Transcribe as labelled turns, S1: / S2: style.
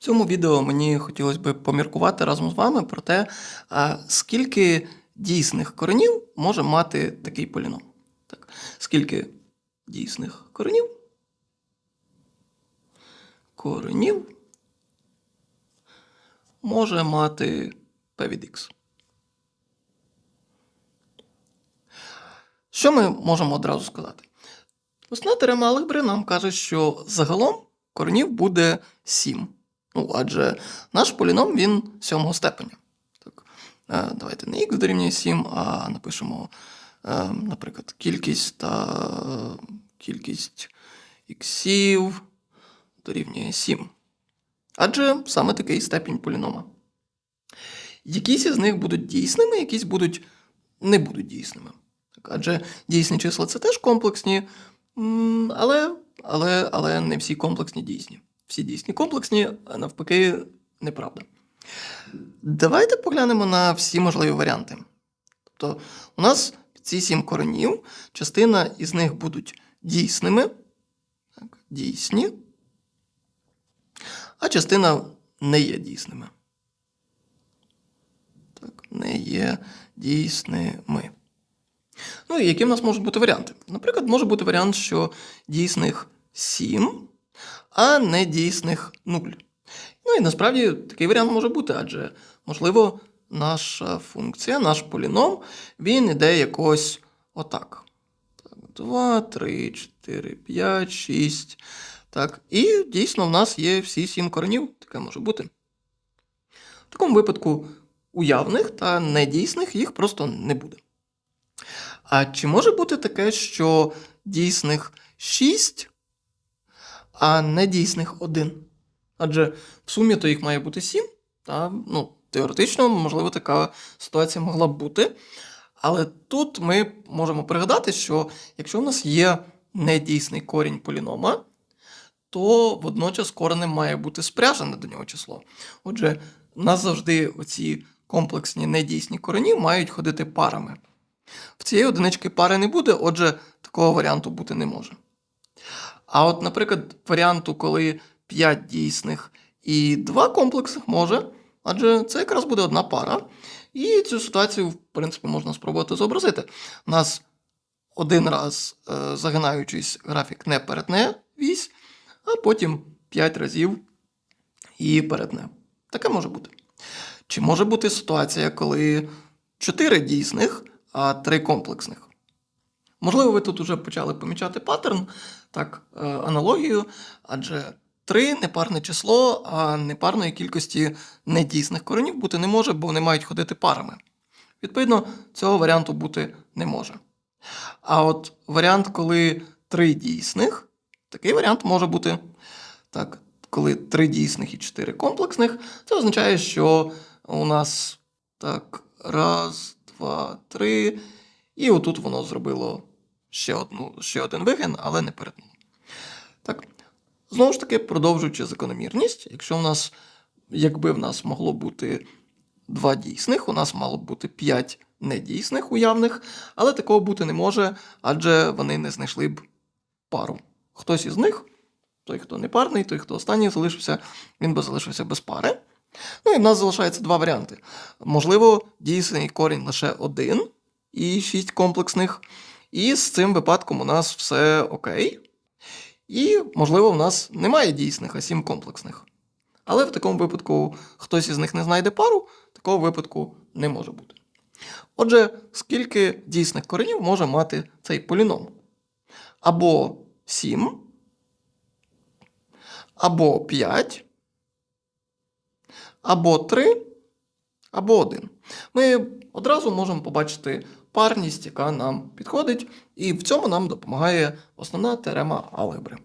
S1: В цьому відео мені хотілося б поміркувати разом з вами про те, скільки дійсних коренів може мати такий поліном. Так. Скільки дійсних коренів? Коренів може мати p від x. Що ми можемо одразу сказати? Основна теорема алгебри нам каже, що загалом коренів буде 7. Ну, адже наш поліном він сьомого степеня. Так. е, Давайте не х дорівнює 7, а напишемо, е, наприклад, кількість та кількість іксів дорівнює 7. Адже саме такий степінь полінома. Якісь із них будуть дійсними, якісь будуть не будуть дійсними. Так, адже дійсні числа це теж комплексні, але, але, але не всі комплексні дійсні. Всі дійсні комплексні, а навпаки, неправда. Давайте поглянемо на всі можливі варіанти. Тобто, у нас ці сім коренів, частина із них будуть дійсними, так, дійсні, а частина не є дійсними. Так, не є дійсними. Ну і які в нас можуть бути варіанти? Наприклад, може бути варіант, що дійсних 7, а не дійсних 0. Ну і насправді такий варіант може бути, адже, можливо, наша функція, наш поліном, він іде якось отак. Так, 2, 3, 4, 5, 6. Так, і дійсно в нас є всі 7 коренів, таке може бути. В такому випадку уявних та недійсних їх просто не буде. А чи може бути таке, що дійсних 6, а недійсних 1? Адже в сумі то їх має бути 7, та, ну, теоретично, можливо, така ситуація могла б бути. Але тут ми можемо пригадати, що якщо в нас є недійсний корінь полінома, то водночас коренем має бути спряжене до нього число. Отже, у нас завжди оці комплексні недійсні корені мають ходити парами. В цієї одинички пари не буде, отже, такого варіанту бути не може. А от, наприклад, варіанту, коли 5 дійсних і 2 комплексних може, адже це якраз буде одна пара. І цю ситуацію, в принципі, можна спробувати зобразити. У нас один раз, е, загинаючись, графік не перетне вісь, а потім 5 разів і перетне. Таке може бути. Чи може бути ситуація, коли 4 дійсних, а 3 комплексних? Можливо, ви тут вже почали помічати паттерн, так, е, аналогію, адже 3 непарне число, а непарної кількості недійсних коренів бути не може, бо вони мають ходити парами. Відповідно, цього варіанту бути не може. А от варіант, коли 3 дійсних, такий варіант може бути. Так, коли 3 дійсних і 4 комплексних, це означає, що у нас так, раз, два, три. І отут воно зробило ще, одну, ще один вигин, але не перетнуло. Так. Знову ж таки, продовжуючи закономірність, якщо в нас, якби в нас могло бути два дійсних, у нас мало б бути 5 недійсних уявних, але такого бути не може, адже вони не знайшли б пару. Хтось із них, той, хто не парний, той, хто останній залишився, він би залишився без пари. Ну і в нас залишається два варіанти. Можливо, дійсний корінь лише один і шість комплексних. І з цим випадком у нас все окей. І, можливо, в нас немає дійсних, а сім комплексних. Але в такому випадку хтось із них не знайде пару, такого випадку не може бути. Отже, скільки дійсних коренів може мати цей поліном? Або 7, або 5, або 3, або 1. Ми одразу можемо побачити парність, яка нам підходить, і в цьому нам допомагає основна теорема алгебри.